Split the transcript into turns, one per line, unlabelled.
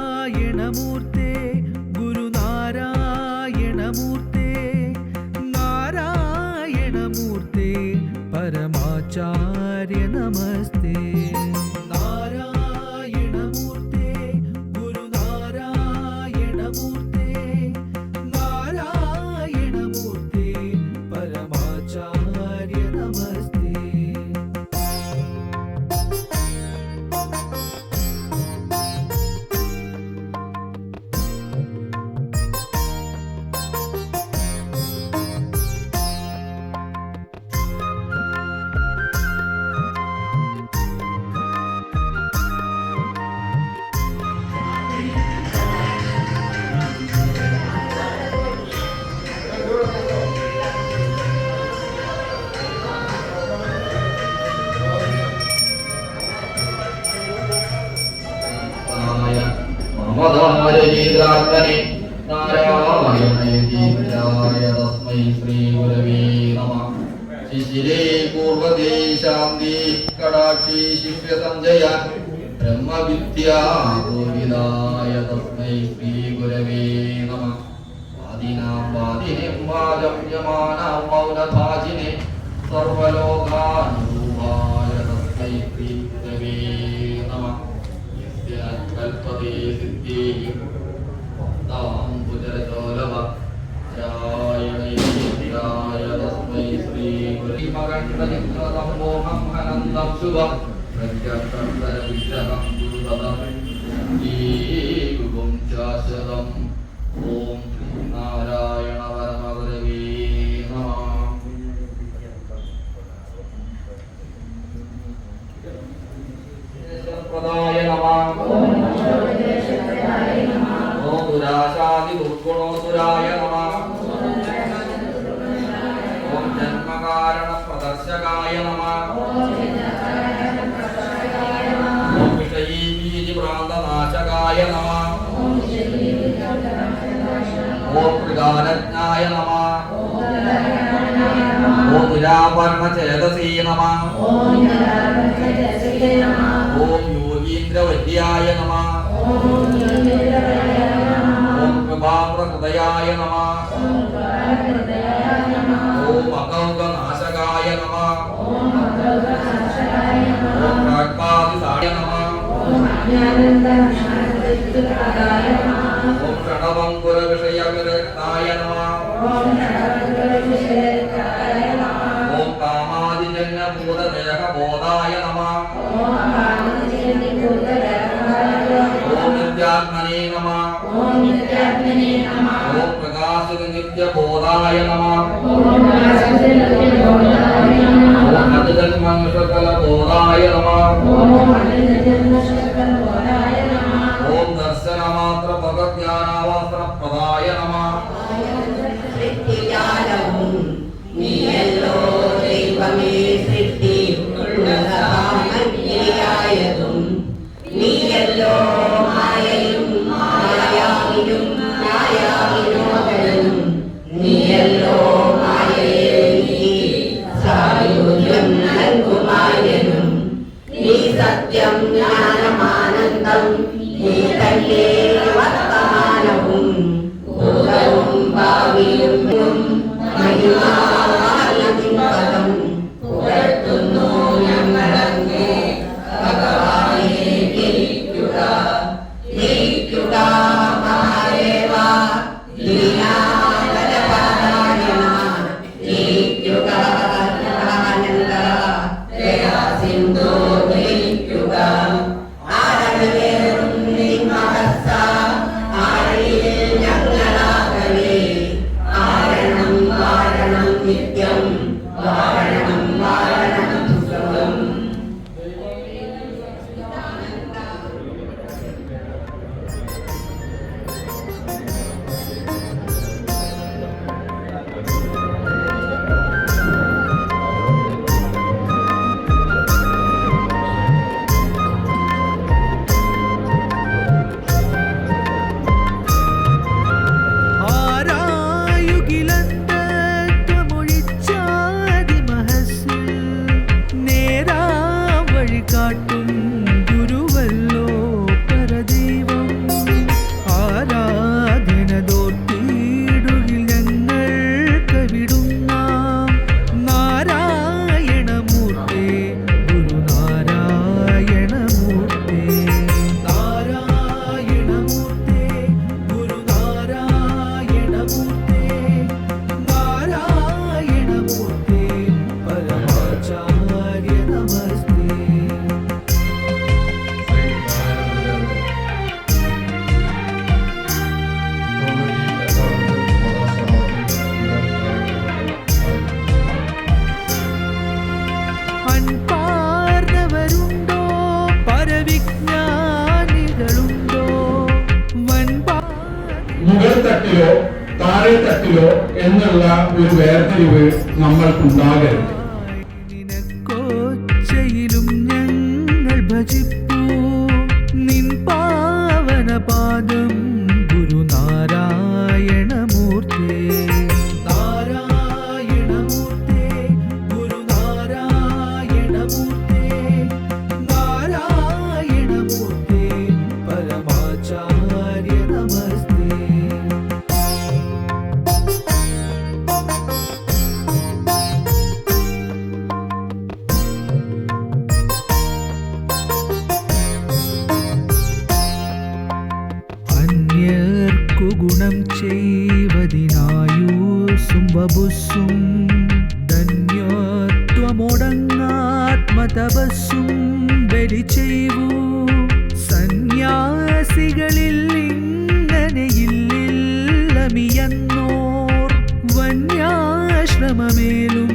നാരായണമൂർത്തേ ഗുരുനാരായണമൂർത്തേ നാരായണമൂർത്തേ പരമാചാര്യ നമസ്തേ.
നാരായണയതീന്ദ്രായ തസ്മൈ ശ്രീഗുരവേ നമ ശിശിരേ പൂർവതേ ശാന്തി കടാക്ഷി ശിഷ്യസഞ്ജയ ബ്രഹ്മവിദ്യാവിദായ തസ്മൈ ശ്രീഗുരവേ നമ വാദിനാം വാദിനെ വാചം യമാനാം മൗനഭാജിനെ സർവലോകാനുരൂപായ തസ്മൈ ശ്രീഗുരവേ നമ കൽപ്പതേ സിദ്ധിः താംബുജരചോലവ ചായണൈരായ ജീവം ശാശ്വതം ഓം ശ്രീനാരായണ പരമഗുരവേ നമഃ പ്രദായ നമഃ ഓം ദുരാശാദി പ്രദർശകായ നമഃ ഓം വിഷയീ ബീജ ഭ്രാന്തനാശകായ നമഃ ഓം ത്രികാലജ്ഞായ നമഃ ഓം നിരാപരണ ചേതസീ നമഃ ഓം യോഗീന്ദ്രവല്യായ നമഃ ഓം ഓം ഷടവങ്കുരവിഷയവിരക്തായ നമഃ ഓം കാമാദിജന്യഭൂതദേഹബോധായ നമഃ ഓം നിത്യാത്മനേ നമഃ ഓം പ്രകാശിത നിത്യബോധായ നമഃ ഓം നദജന്മങ്ങഷകലബോധായ
തട്ടിലോ താഴെ തട്ടിലോ എന്നുള്ള ഒരു വേർതിരിവ് നമ്മൾക്കുണ്ടാകരുത്.
ധന്യോത്വമൊടങ്ങാത്മതപസ്സും ബലി ചെയ്യൂ സന്യാസികളിൽ ഇങ്ങനെയില്ലമിയെന്നോർ വന്യാശ്രമമേലും